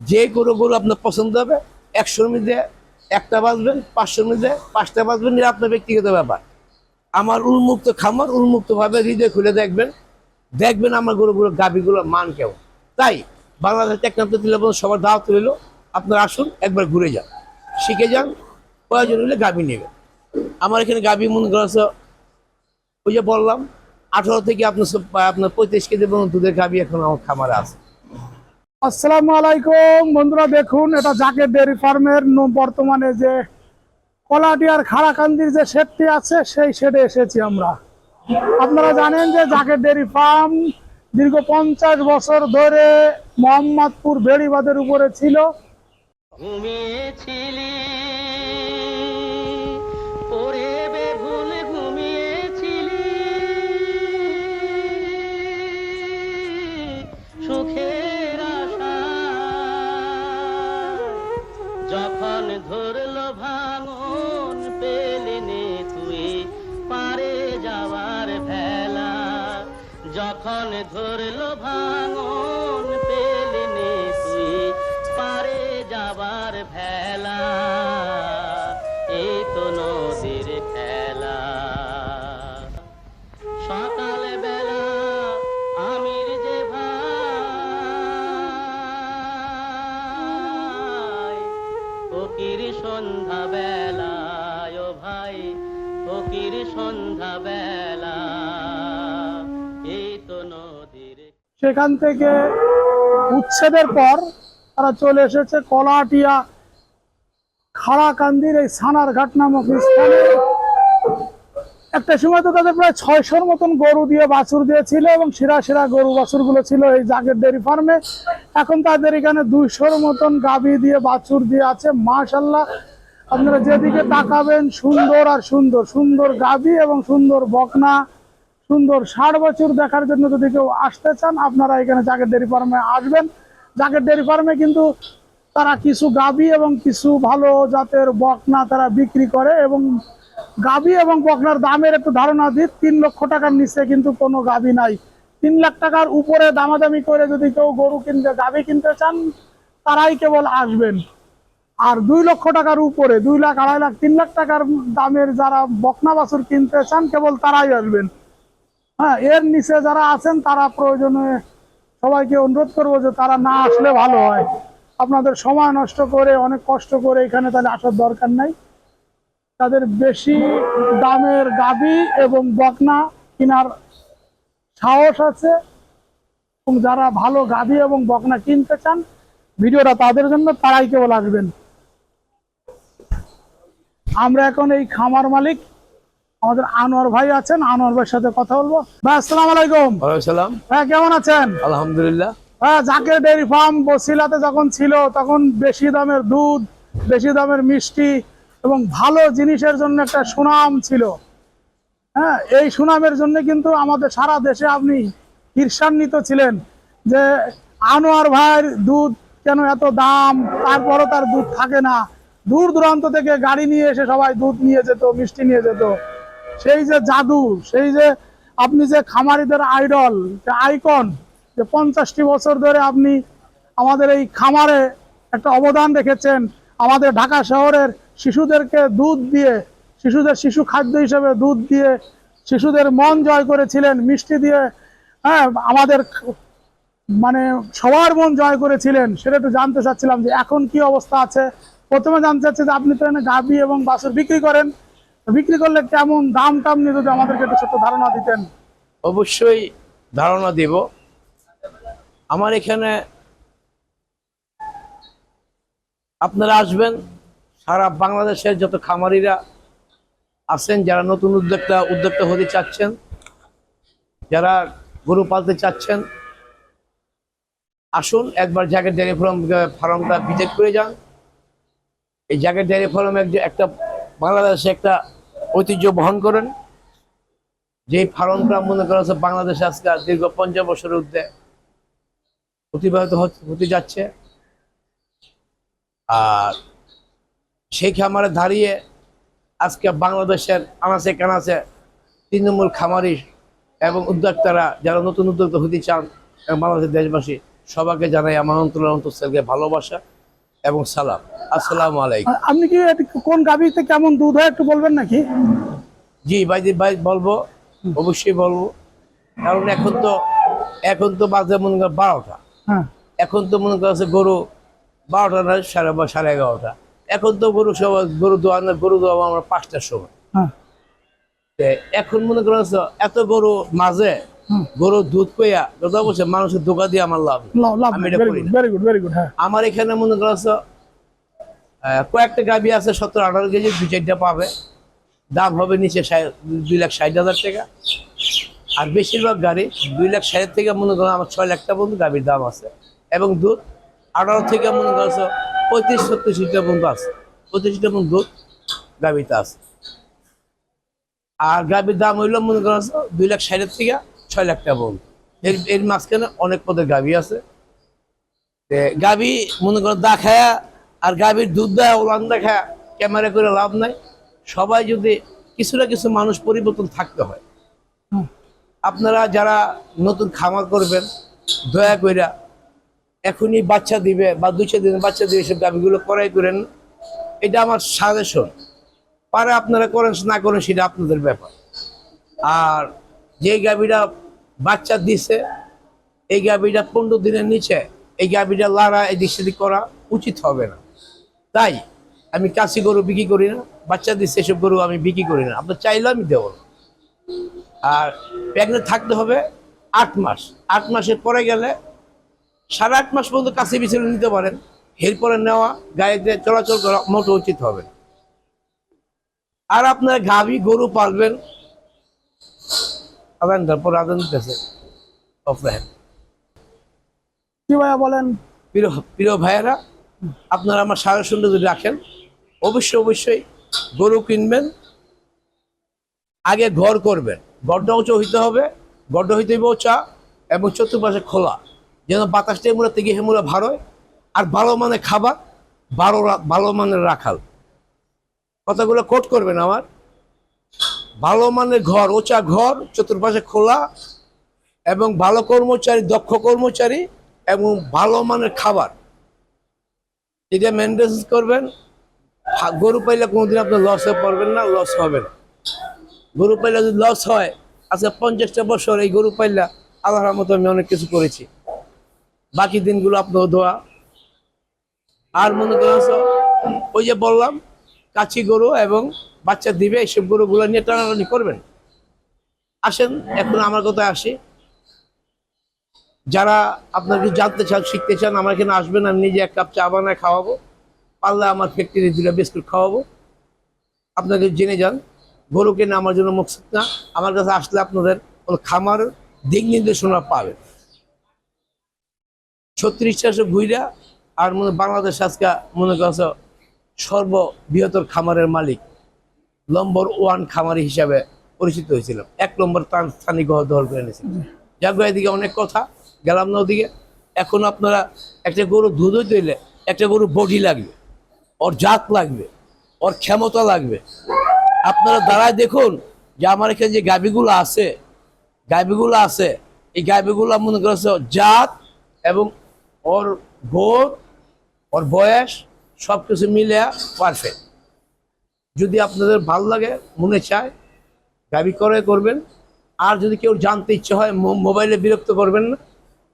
যে কোনো গরু আপনার পছন্দ হবে, একশোর মধ্যে একটা বাঁচবেন, পাঁচশোর মধ্যে পাঁচটা বাঁচবেন, এটা আপনার ব্যক্তিগত ব্যাপার। আমার উন্মুক্ত খামার, উন্মুক্তভাবে হৃদয় খুলে দেখবেন দেখবেন আমার গরুগুলো, গাভিগুলোর মান কেমন। তাই বাংলাদেশ টেকনাফ তিলাবন সবার দাওয়াত রইল, আপনারা আসুন, একবার ঘুরে যান, শিখে যান, প্রয়োজন হলে গাভি নেবেন। আমার এখানে গাভি মনে করেছে ওই যে বললাম, আঠারো থেকে আপনার আপনার পঁয়ত্রিশ কেজি পর্যন্ত দুধের গাভি এখন আমার খামারে আছে। আসসালামু আলাইকুম। বন্ধুরা, দেখুন, এটা জাকের ডেয়ারি ফার্মের বর্তমানে যে কলাটিয়ার খাড়াকান্দির যে শেডটি আছে, সেই শেডে এসেছি আমরা। আপনারা জানেন যে জাকের ডেয়ারি ফার্ম দীর্ঘ পঞ্চাশ বছর ধরে মোহাম্মদপুর বেড়িবাদের উপরে ছিল। পেলে পেলিনি তুই পারে যাওয়ার ভেলা যখন ধরলো ভাঙন সেখান থেকে উচ্ছেদের পর তারা চলে এসেছে কলাটিয়া খাড়াকান্দির এই সানারঘাট নামক স্থানে। একটা সময় তো তাদের প্রায় ছয়শোর মতন গরু দিয়ে বাছুর দিয়েছিল এবং সেরা সেরা গরু বাছুরগুলো ছিল এই জাগের ডেয়ারি ফার্মে। এখন তাদের এখানে দুইশোর মতন গাভী দিয়ে বাছুর দিয়ে আছে। মাশাল্লাহ আপনারা যেদিকে তাকাবেন, সুন্দর আর সুন্দর। সুন্দর গাভী এবং সুন্দর বকনা, সুন্দর ষাট বছর দেখার জন্য যদি কেউ আসতে চান, আপনারা এখানে জাকের ডেয়ারি ফার্মে আসবেন। জাকের ডেরি ফার্মে কিন্তু তারা কিছু গাবি এবং কিছু ভালো জাতের বকনা তারা বিক্রি করে এবং গাবি এবং বকনার দামের একটু ধারণা দিই, তিন লক্ষ টাকার নিচে কিন্তু কোনো গাবি নাই। তিন লাখ টাকার উপরে দামাদামি করে যদি কেউ গরু কিনতে গাবি কিনতে চান, তারাই কেবল আসবেন। আর দুই লক্ষ টাকার উপরে, দুই লাখ, আড়াই লাখ, তিন লাখ টাকার দামের যারা বকনা বাছুর কিনতে চান, কেবল তারাই আসবেন। হ্যাঁ এর নিচে যারা আছেন, তারা প্রয়োজনে সবাইকে অনুরোধ করব যে তারা না আসলে ভালো হয়। আপনাদের সময় নষ্ট করে, অনেক কষ্ট করে এখানে তাহলে আসার দরকার নাই। তাদের বেশি দামের গাবি এবং বকনা কেনার সাহস আছে। এবং যারা ভালো গাবি এবং বকনা কিনতে চান, ভিডিওটা তাদের জন্য তারাই কেবল আসবেন। আমরা এখন এই খামার মালিক আমাদের আনোয়ার ভাই আছেন আনোয়ার ভাইয়ের সাথে কথা বলব। ভাই আসসালামু আলাইকুম। সালাম। হ্যাঁ কেমন আছেন? আলহামদুলিল্লাহ। হ্যাঁ জাকের ডেয়ারি ফার্ম বসিলাতে যখন ছিল তখন বেশি দামের দুধ বেশি দামের মিষ্টি এবং ভালো জিনিসের জন্য একটা সুনাম ছিল। হ্যাঁ এই সুনামের জন্য কিন্তু আমাদের সারা দেশে আপনি ঈর্ষান্বিত ছিলেন যে আনোয়ার ভাইয়ের দুধ কেন এত দাম তারপরও তার দুধ থাকে না। দূর দূরান্ত থেকে গাড়ি নিয়ে এসে সবাই দুধ নিয়ে যেত, মিষ্টি নিয়ে যেত। সেই যে জাদু, সেই যে আপনি যে খামারিদের আইডল যে আইকন যে পঞ্চাশটি বছর ধরে আপনি আমাদের এই খামারে একটা অবদান রেখেছেন, আমাদের ঢাকা শহরের শিশুদেরকে দুধ দিয়ে, শিশুদের শিশু খাদ্য হিসেবে দুধ দিয়ে, শিশুদের মন জয় করেছিলেন, মিষ্টি দিয়ে হ্যাঁ আমাদের মানে সবার মন জয় করেছিলেন, সেটা একটু জানতে চাচ্ছিলাম যে এখন কি অবস্থা আছে? প্রথমে জানতে চাচ্ছে যে আপনি তো এখানে গাভি এবং বাছুর বিক্রি করেন। বিক্রি করলে কেমন দাম টাম নিয়ে যদি আমাদেরকে একটু ছোট্ট ধারণা দিতেন। অবশ্যই ধারণা দেব। আমার এখানে আপনারা আসবেন, সারা বাংলাদেশের যত খামারিরা আছেন, যারা নতুন উদ্যোক্তা উদ্যোক্তা হতে চাচ্ছেন, যারা গরু পালতে চাচ্ছেন, আসুন, একবার জায়গার ডেয়ারি ফার্ম ফার্মটা ভিজিট করে যান। এই জায়গার ডেয়ারি ফার্ম একটা বাংলাদেশে একটা ঐতিহ্য বহন করেন যে ফার্মটা মনে করা হচ্ছে বাংলাদেশে আজকে দীর্ঘ পঞ্চাশ বছরের ঊর্ধ্বে অতিবাহিত হতে- যাচ্ছে। আর সেই খামারে দাঁড়িয়ে আজকে বাংলাদেশের আনাচে কানাচে তৃণমূল খামারি এবং উদ্যোক্তারা যারা নতুন উদ্যোক্তা হতে চান বাংলাদেশের দেশবাসী সবাইকে জানাই আমার অন্তর অন্তঃস্থলকে ভালোবাসা। এবং সালাম। আসসালাম আলাইকুম। আপনি কি কোন গাভীতে কেমন দুধ হয় একটু বলবেন নাকি? জি ভাইজি ভাই বলব। অবশ্যই বলব। কারণ এখন তো এখন তো বাজে মনে করেন বারোটা। হ্যাঁ। এখন তো মনে করছে গরু বারোটা না সাড়ে বা সাড়ে এগারোটা। এখন তো গরু সব গরু দোয়ানো গরু দোয়াবো আমরা পাঁচটার সময়। হ্যাঁ। এখন মনে করেন এত গরু মাঝে হুম। গরু দুধ কইয়া কথা বলছে মানুষের ধোকা দিয়ে আমার লাভ আমি এটা করি হ্যাঁ। আমার এখানে মনে করছ কয়েকটা গাবি আছে সত্তর আঠারো কেজি দু চারটা পাবে। দাম হবে নিচে দুই লাখ ষাট হাজার টাকা। আর বেশিরভাগ গাড়ি দুই লাখ ষাট থেকে মনে করো আমার ছয় লাখ টাকা পর্যন্ত গাড়ির দাম আছে। এবং দুধ আঠারো থেকে মনে করছ পঁয়ত্রিশ ছত্রিশ লিটার পর্যন্ত আছে। পঁয়ত্রিশ লিটার পর্যন্ত দুধ গাভিতে আছে। আর গাভির দাম হইল মনে করছ দুই লাখ ষাটের থেকে ছয় লাখ পর্যন্ত এর এর মাঝখানে অনেক পদের গাভি আছে। গাভি, মনে করো দা খায়া আর গাভীর দুধ দেয় ওলান দেখা ক্যামেরা করে লাভ নাই। সবাই যদি কিছু না কিছু মানুষ পরিবর্তন থাকতে হয়। আপনারা যারা নতুন খামার করবেন, দয়া কইরা এখনই বাচ্চা দিবে বা দুই, চার দিন বাচ্চা দিবে সব গাভিগুলো করাই করেন। এটা আমার সাজেশন পারে আপনারা করেন, না করেন, সেটা আপনাদের ব্যাপার। আর যে গাভিটা বাচ্চা দিছে, এই গাভিটা পনেরো দিনের নিচে, এই গাভিটা লাড়া এদিক সেদিক করা উচিত হবে না। তাই আমি কাশি গরু বিক্রি করি না, বাচ্চা দিচ্ছে এসব গরু আমি বিক্রি করি না। আপনার চাইলে আমি দেবো আর প্রেগনেন্ট থাকতে হবে আট মাস। আট মাসের পরে গেলে সাড়ে আট মাস পর্যন্ত কাছে বিছানে নিতে পারেন। এরপরে নেওয়া গাড়িতে চলাচল করা মোটো উচিত হবে। আর আপনারা গাভী গরু পালবেন আদান তারপর আদান দিতেছে অফলাইন কি ভাইয়া বলেন? প্রিয় প্রিয় ভাইয়েরা আপনারা আমার সাজেশনটা যদি রাখেন অবশ্যই অবশ্যই গরু কিনবেন আগে ঘর করবেন। ঘরটা উঁচু হইতে হবে ঘরটা হইতে হবে চা এবং চতুর্পাশে খোলা। যেন বাতাসটা এমুলা থেকে হেমুলা ভার হয়। আর ভালো মানের খাবার ভালো ভালো মানের রাখাল। কথাগুলো কোট করবেন আমার। ভালো মানের ঘর, ওচা ঘর, চতুর্পাশে খোলা, এবং ভালো কর্মচারী, দক্ষ কর্মচারী, এবং ভালো মানের খাবার। এটা মেনটেন্স করবেন। গরু পাইলে কোনোদিন আপনি লসে পড়বেন না লস হবে না। গরু পাইলে যদি লস হয় আচ্ছা পঞ্চাশটা বছর এই গরু পাইলা, আল্লাহর মতো আমি অনেক কিছু করেছি। বাকি দিনগুলো আপনার দোয়া। আর মনে করেন ওই যে বললাম কাছি গরু এবং বাচ্চা দিবে, এইসব গরুগুলো নিয়ে টানাটানি করবেন। আসেন, এখন আমার কথা আসি। যারা আপনার কিছু জানতে চান, শিখতে চান, আমার এখানে আসবেন, আমি নিজে এক কাপ চা বানায় খাওয়াবো। পারলে আমার ফ্যাক্টরি দিলে বিস্কুট খাওয়াবো। আপনাকে জেনে যান, গরু কেনা আমার জন্য মকসুদ না। আমার কাছে আসলে আপনাদের খামার, দিক নির্দেশনা পাবেন ছত্রিশ চারশো ঘুইরা আর মনে বাংলাদেশ আজকে মনে করছে সর্ববৃহত্তর খামারের মালিক নম্বর ওয়ান খামারি হিসাবে পরিচিত হয়েছিলাম। এক নম্বর তার স্থানীয় গ্রহ দখল করে নিয়েছিলাম যাক এদিকে অনেক কথা গেলাম না ওদিকে। এখন আপনারা একটা গরু দুধ দিলে একটা গরু বডি লাগবে ওর জাত লাগবে ওর ক্ষমতা লাগবে। আপনারা দাঁড়ায় দেখুন যে আমার এখানে যে গাবিগুলো আছে গাবিগুলো আছে এই গাবিগুলো মনে করেছে জাত এবং ওর গোর ওর বয়স সব কিছু মিলে পারফেক্ট যদি আপনাদের ভালো লাগে, মনে চায়, দাবি করে করবেন। আর যদি কেউ জানতে ইচ্ছে হয় মোবাইলে বিরক্ত করবেন না।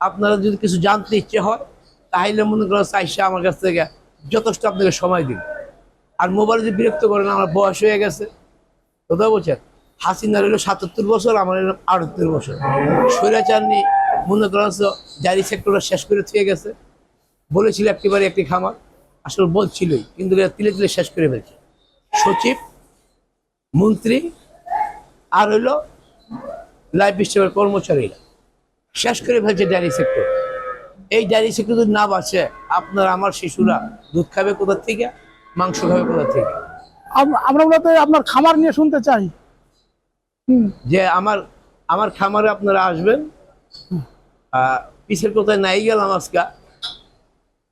আপনারা যদি কিছু জানতে ইচ্ছে হয়, তাহলে মনে করো চাইসে আমার কাছ থেকে যথেষ্ট আপনাকে সময় দিন। আর মোবাইলে যদি বিরক্ত করেন, আমার বয়স হয়ে গেছে। কোথাও বলছেন? হাসিনার হলো সাতাত্তর বছর, আমার হলো আটাত্তর বছর। স্বৈরাচারনি মনে করেন জারি সেক্টরটা শেষ করে থুয়ে গেছে। বলেছিল একেবারে একটি খামার। আসলে বলছিলই কিন্তু এরা তিলে তিলে শেষ করে ফেলছে। সচিব মন্ত্রী আর হইল লাইফ স্টাইলের কর্মচারীরা। শেষ করে ফেলছে ডেয়ারি সেক্টর এই ডেয়ারি সেক্টর যদি না বাঁচে আপনার আমার শিশুরা দুধ খাবে কোথা থেকে মাংস খাবে কোথা থেকে? আম- আমরা মূলত আপনার খামার নিয়ে শুনতে চাই। যে আমার আমার খামারে আপনারা আসবেন। পিছের কোথায় নাই গেলাম আজকে।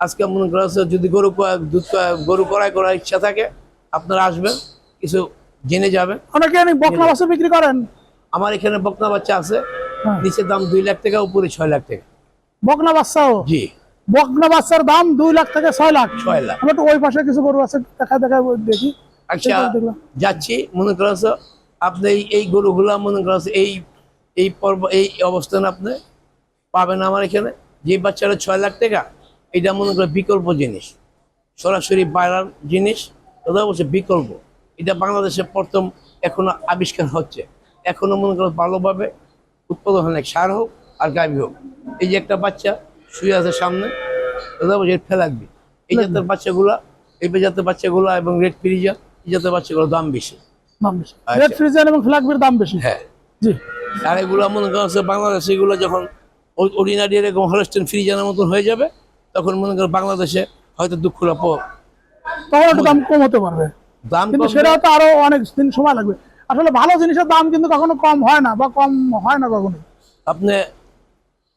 আজকে মনে করা হচ্ছে যদি গরু দুধ গরু করাই করার ইচ্ছা থাকে আপনারা আসবেন কিছু জেনে যাবেন। অনেকে বকনা বাছুর বিক্রি করেন। আমার এখানে বকনা বাচ্চা আছে হ্যাঁ। নিচের দাম দুই লাখ টাকা উপরে ছয় লাখ টাকা। বকনা বাচ্চাও? জি। বকনা বাচ্চার দাম দুই লাখ থেকে ছয় লাখ। ছয় লাখ। আমরা তো ওই পাশে কিছু গরু আছে দেখা দেখা দেখি। আচ্ছা যাচ্ছি মনে করছ আপনি এই- গরুগুলা মনে করছ এই এই পর্ব এই অবস্থানে আপনি পাবেন আমার এখানে। যে বাচ্চারা ছয় লাখ টাকা এটা মনে করো বিকল্প জিনিস। সরাসরি বাইরের জিনিস ওটা বলছে বিকল্প। এটা বাংলাদেশে প্রথম এখনও আবিষ্কার হচ্ছে। এখনও মনে করো ভালোভাবে উৎপাদন হয় সার হোক আর গাভী হোক। এই যে একটা বাচ্চা শুয়ে আছে সামনে ওটা বলছে ফেলাকবি এই জাতের বাচ্চাগুলা এই জাতের বাচ্চাগুলো এবং রেড ফ্রিজা এই জাতের বাচ্চাগুলোর দাম বেশি। দাম বেশি। আচ্ছা। রেড ফ্রিজেন এবং ফ্ল্যাগবির দাম বেশি। হ্যাঁ। জি। আর এগুলো মনে করেন হচ্ছে বাংলাদেশে এগুলো যখন অর্ডিনারি এরকম হলস্টেন ফ্রিজানের মতন হয়ে যাবে তখন মনে করো বাংলাদেশে হয়তো দুঃখ লাভ তখন একটু দাম কম হতে পারবে। দাম কিন্তু। সেটা তো আরও অনেক দিন সময় লাগবে। আসলে ভালো জিনিসের দাম কিন্তু কখনো কম হয় না বা কম হয় না কখনো। আপনি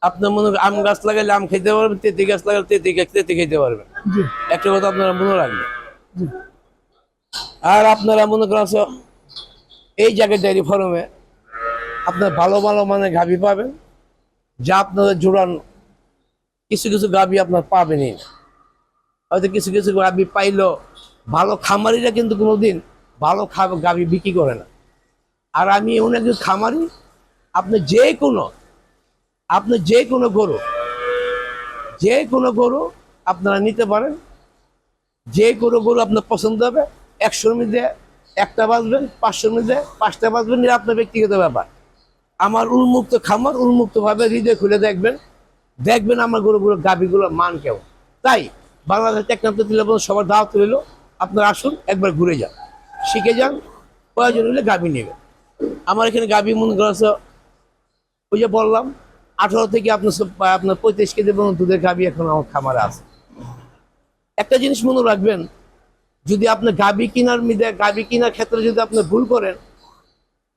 আপনি মনে আম গাছ লাগাইলে আম খেতে পারবেন তেঁতি গাছ লাগালে তেঁতি গাছ তেঁতি খেতে পারবেন। জি। একটা কথা আপনারা মনে রাখবেন। আর আপনারা মনে করেন এই জায়গায় ডেয়ারি ফার্মে আপনার ভালো ভালো মানে গাভি পাবেন যা আপনাদের জোড়ান কিছু কিছু গাভি আপনার পাবেনই না। হয়তো কিছু কিছু গাভি পাইলেও ভালো খামারিরা কিন্তু কোনোদিন ভালো গাভি বিক্রি করে না। আর আমি এমন একজন খামারি, আপনি যে কোনো, আপনি যে কোনো গরু, যে কোনো গরু আপনারা নিতে পারেন। যে কোনো গরু আপনার পছন্দ হবে, একশোর মধ্যে একটা বাঁচবেন, পাঁচশোর মধ্যে পাঁচটা বাঁচবেন, এটা আপনার ব্যক্তিগত ব্যাপার। আমার উন্মুক্ত খামার, উন্মুক্তভাবে হৃদয় খুলে দেখবেন। দেখবেন আমার গরুগুলো গাভিগুলোর মান কেমন। তাই বাংলাদেশ টেকনান্ত দিলে সবার দাওয়াত রইল, আপনারা আসুন, একবার ঘুরে যান। শিখে যান, প্রয়োজন হলে গাভি নেবেন। আমার এখানে গাভি মনে করেছে ওই যে বললাম, আঠারো থেকে আপনার আপনার পঁয়ত্রিশ কেজি পর্যন্ত দুধের গাভি এখন আমার খামারে আছে। একটা জিনিস মনে রাখবেন, যদি আপনি গাভি কেনার মিদে, গাভি কেনার ক্ষেত্রে যদি আপনি ভুল করেন,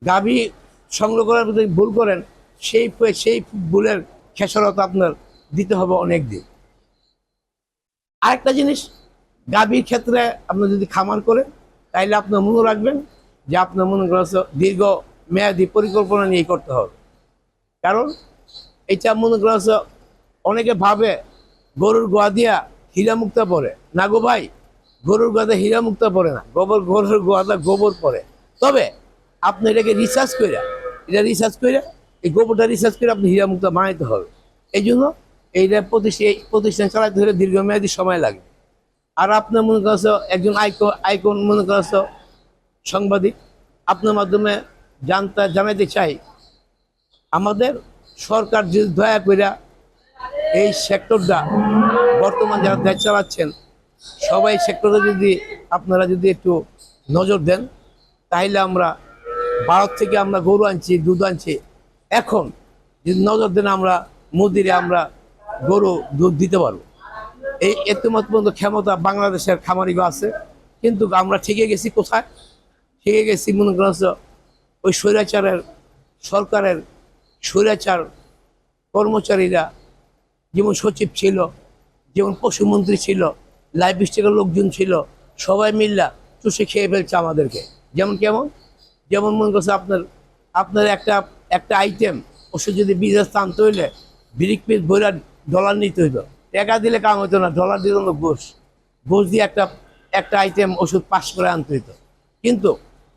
গাভি সংগ্রহ করার ভুল করেন, সেই সেই ভুলের খেসারত আপনার দিতে হবে অনেক দিন আরেকটা জিনিস, গাভীর ক্ষেত্রে আপনি যদি খামার করেন, তাইলে আপনার মনে রাখবেন যে আপনার মনে করছে দীর্ঘ মেয়াদি পরিকল্পনা নিয়ে করতে হবে। কারণ এটা মনে করছে অনেকে ভাবে গরুর গোয়া দিয়া হীরা মুক্তা পড়ে। না গো ভাই, গরুর গোয়াতে হীরা মুক্তা পড়ে না। গোবর, গরুর গোয়াতে গোবর পড়ে। তবে আপনি এটাকে রিসার্চ করে এটা রিসার্চ করে এই গোবরটা রিসার্চ করে আপনি হীরা মুক্তা বানাইতে হবে। এই জন্য এইটা প্রতিষ্ঠান এই প্রতিষ্ঠান চালাতে হলে দীর্ঘমেয়াদী সময় লাগে আর আপনার মনে করছে একজন আইকন আইকন মনে করছে সাংবাদিক, আপনার মাধ্যমে জানতে জানাইতে চাই, আমাদের সরকার যদি দয়া করে এই সেক্টরটা বর্তমান যারা দেশ চালাচ্ছেন, সবাই সেক্টরে যদি আপনারা যদি একটু নজর দেন তাহলে আমরা ভারত থেকে আমরা গরু আনছি, দুধ আনছি এখন যদি নজর দেন আমরা, মোদিরে আমরা গরু দুধ দিতে পারব। এই এত পর্যন্ত ক্ষমতা বাংলাদেশের খামারিগো আছে, কিন্তু আমরা ঠিকই গেছি কোথায়? ঠিকই গেছি মনে করছ ওই স্বৈরাচারের সরকারের স্বৈরাচার কর্মচারীরা, যেমন সচিব ছিল, যেমন পশুমন্ত্রী ছিল, লাইফ স্টাইলের লোকজন ছিল, সবাই মিল্লা চুষে খেয়ে ফেলছে আমাদেরকে। যেমন কেমন? যেমন মনে করছে আপনার আপনার একটা একটা আইটেম ওষুধ যদি বিদেশ আনতে হইলে বিরিক পিস বইরা ডলার নিতে হইতো টাকা দিলে কাম হতো না ডলার দিল না ঘুষ। ঘুষ দিয়ে একটা একটা আইটেম ওষুধ পাস করে আনতে হইতো। কিন্তু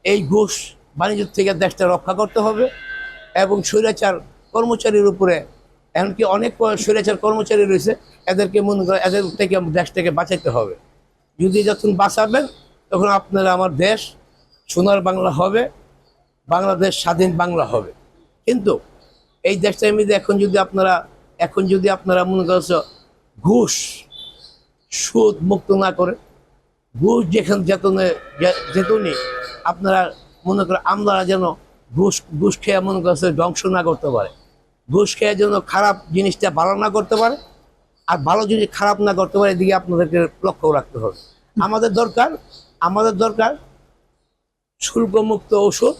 এই ঘুষ বাণিজ্য থেকে দেশটা রক্ষা করতে হবে এবং স্বৈরাচার কর্মচারীর উপরে, এমনকি অনেক স্বৈরাচার কর্মচারী রয়েছে, এদেরকে মনে করে, এদের থেকে দেশটাকে বাঁচাইতে হবে। যদি যখন বাঁচাবেন, তখন আপনারা আমার দেশ, সোনার বাংলা হবে, বাংলাদেশ স্বাধীন বাংলা হবে। কিন্তু এই দেশটার মধ্যে এখন যদি আপনারা, এখন যদি আপনারা মনে করছ ঘুষ সুদ মুক্ত না করে, ঘুষ যেখানে যেতনে যেতনি আপনারা মনে করেন আমরা যেন ঘুষ ঘুষ খেয়ে মনে করছে ধ্বংস না করতে পারে, ঘুষ খেয়ে যেন খারাপ জিনিসটা ভালো না করতে পারে আর ভালো জিনিস খারাপ না করতে পারে, এদিকে আপনাদেরকে লক্ষ্য রাখতে হবে। আমাদের দরকার আমাদের দরকার শুল্কমুক্ত ওষুধ,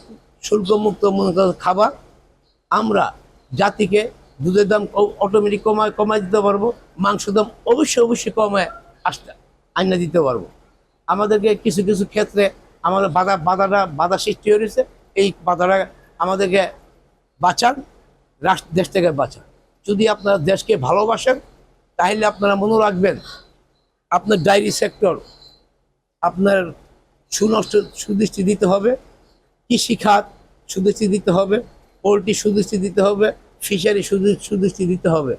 শুল্কমুক্ত মনে খাবার আমরা জাতিকে দুধের দাম অটোমেটিক কমায় কমায় দিতে পারব মাংস দাম অবশ্যই অবশ্যই কমায় আসতে, আইনা দিতে পারব। আমাদেরকে কিছু কিছু ক্ষেত্রে আমাদের বাধা, বাধাটা, বাধা সৃষ্টি হয়েছে। এই বাধাটা আমাদেরকে বাঁচান রাষ্ট্র দেশ থেকে বাঁচান। যদি আপনারা দেশকে ভালোবাসেন, তাহলে আপনারা মনে রাখবেন, আপনার ডায়েরি সেক্টর আপনার সুনষ্ট সুদৃষ্টি দিতে হবে, কৃষি খাত সুদৃষ্টি দিতে হবে। পোলট্রি সুদৃষ্টি দিতে হবে ফিশারি সুদৃ- সুদৃষ্টি দিতে হবে।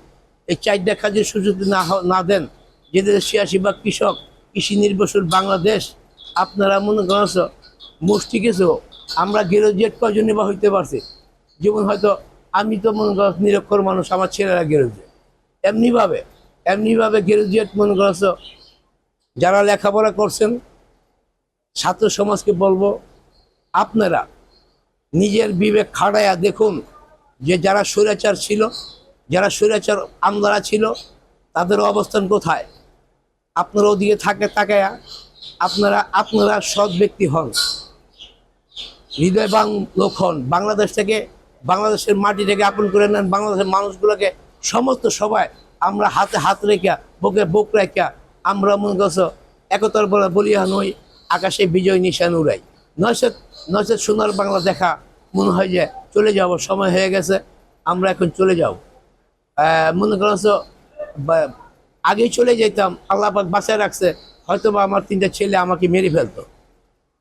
এই চারটা কাজের সুযোগ না না দেন, যে দেশে ছিয়াশি বা কৃষক কৃষি নির্ভরশীল বাংলাদেশ, আপনারা মনে করেন মুষ্টি কিছু আমরা গ্রাজুয়েট কজনে বা হইতে পারছি? যেমন হয়তো আমি তো মনে কর নিরক্ষর মানুষ, আমার ছেলেরা গ্রাজুয়েট এমনিভাবে এমনিভাবে গ্রাজুয়েট মনে করছ যারা লেখাপড়া করছেন, ছাত্র সমাজকে বলব, আপনারা নিজের বিবেক খাড়ায়া দেখুন যে যারা স্বৈরাচার ছিল, যারা স্বৈরাচার আমলারা ছিল, তাদের অবস্থান কোথায়? আপনারা ওদিকে থাকে তাকায়া আপনারা আপনারা সৎ ব্যক্তি হন। হৃদয়বান লোক হন। বাংলাদেশ থেকে, বাংলাদেশের মাটি থেকে আপন করে নেন। বাংলাদেশের মানুষগুলোকে সমস্ত সবাই আমরা হাতে হাত রেখা, বুকে বুক রেখা আমরা মনে করছ, একতার বলে বলিয়া নই, আকাশে বিজয় নিশান উড়াই। নয়সেত নয়সেত সোনার বাংলা দেখা মনে হয় যে চলে যাব, সময় হয়ে গেছে, আমরা এখন চলে যাব। মনে করছ বা- আগেই চলে যেতাম, আল্লাহ পাক বাঁচায় রাখছে হয়তো বা আমার তিনটা ছেলে আমাকে মেরে ফেলতো।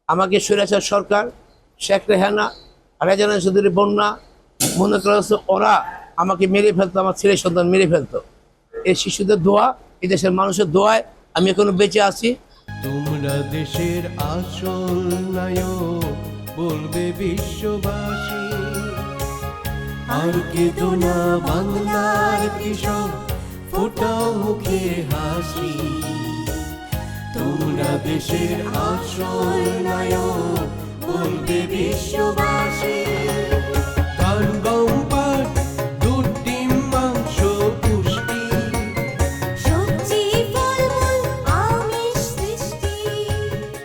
আমাকে সুরেশ্বর সরকার, শেখ রেহানা রেজানা চৌধুরী বন্যা, মনে করা করছে ওরা আমাকে মেরে ফেলতো, আমার ছেলে সন্তান মেরে ফেলতো। এই শিশুদের দোয়া, এই দেশের মানুষের দোয়ায় আমি এখনও বেঁচে আছি। তোমরা দেশের আসল নায়ক বলবে বিশ্ববাসী, আর কেঁদো না বাংলার কৃষক, ফোটাও মুখে হাসি। তোমরা দেশের আসল নায়ক, বলবে বিশ্ববাসী।